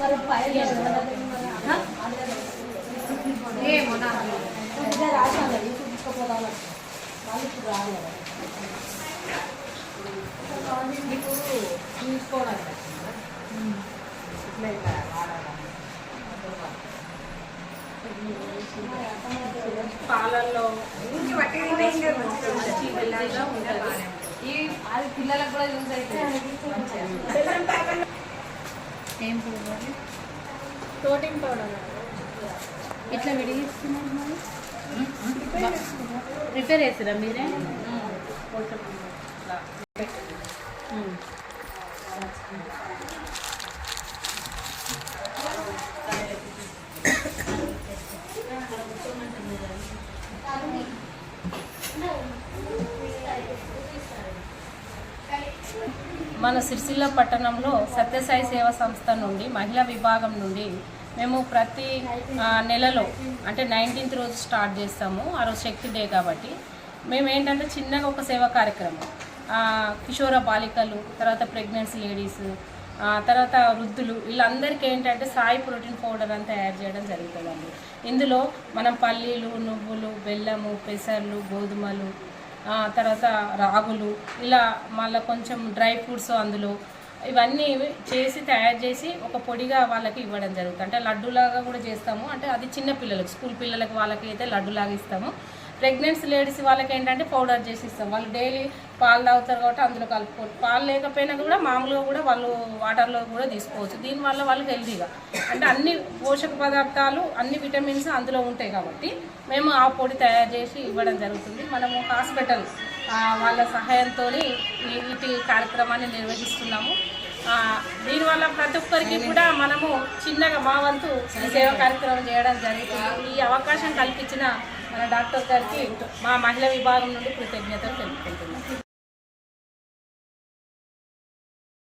మరి పైన ఏమో నాకు రాశాను. అది చూపించుకోపోదాం వాళ్ళు ఇప్పుడు రాలేదు మీకు చూసుకోవడానికి ఇట్లా ఇట్లా పాలల్లో ఊరికి పట్టి ఈ అది పిల్లలకు కూడా యూజ్ అయితే ఏం పోవాలి ప్రోటీన్ పౌడర్. ఇట్లా విడిగిస్తున్నారు మరి? ప్రిపేర్ చేస్తారా మీరే? మన సిరిసిల్ల పట్టణంలో సత్యసాయి సేవా సంస్థ నుండి మహిళా విభాగం నుండి మేము ప్రతి నెలలో అంటే నైన్టీన్త్ రోజు స్టార్ట్ చేస్తాము ఆ రోజు శక్తి డే కాబట్టి. మేము ఏంటంటే చిన్నగా ఒక సేవా కార్యక్రమం. కిషోర బాలికలు తర్వాత ప్రెగ్నెన్సీ లేడీస్ తర్వాత వృద్ధులు వీళ్ళందరికీ ఏంటంటే సాయి ప్రోటీన్ పౌడర్ అని తయారు చేయడం జరుగుతుందండి. ఇందులో మనం పల్లీలు నువ్వులు బెల్లము పెసర్లు గోధుమలు తర్వాత రాగులు ఇలా మళ్ళీ కొంచెం డ్రై ఫ్రూట్స్ అందులో ఇవన్నీ చేసి తయారు చేసి ఒక పొడిగా వాళ్ళకి ఇవ్వడం జరుగుతుంది. అంటే లడ్డూలాగా కూడా చేస్తాము. అంటే అది చిన్న పిల్లలకు స్కూల్ పిల్లలకు వాళ్ళకి అయితే లడ్డూలాగా ఇస్తాము. ప్రెగ్నెన్సీ లేడీస్ వాళ్ళకి ఏంటంటే పౌడర్ చేసి ఇస్తాం. వాళ్ళు డైలీ పాలు తాగుతారు కాబట్టి అందులో కలుపుకోవచ్చు పాలు లేకపోయినా కూడా మామూలుగా కూడా వాళ్ళు వాటర్లో కూడా తీసుకోవచ్చు. దీనివల్ల వాళ్ళు హెల్తీగా. అంటే అన్ని పోషక పదార్థాలు అన్ని విటమిన్స్ అందులో ఉంటాయి కాబట్టి మేము ఆ పొడి తయారు చేసి ఇవ్వడం జరుగుతుంది. మనము హాస్పిటల్ వాళ్ళ సహాయంతో వీటి కార్యక్రమాన్ని నిర్వహిస్తున్నాము. దీనివల్ల ప్రతి ఒక్కరికి కూడా మనము చిన్నగా మా వంతు సేవా కార్యక్రమం చేయడం జరుగుతుంది. ఈ అవకాశం కల్పించిన మన డాక్టర్ గారికి మా మహిళా విభాగం నుండి కృతజ్ఞతలు తెలుపుకుంటున్నాం.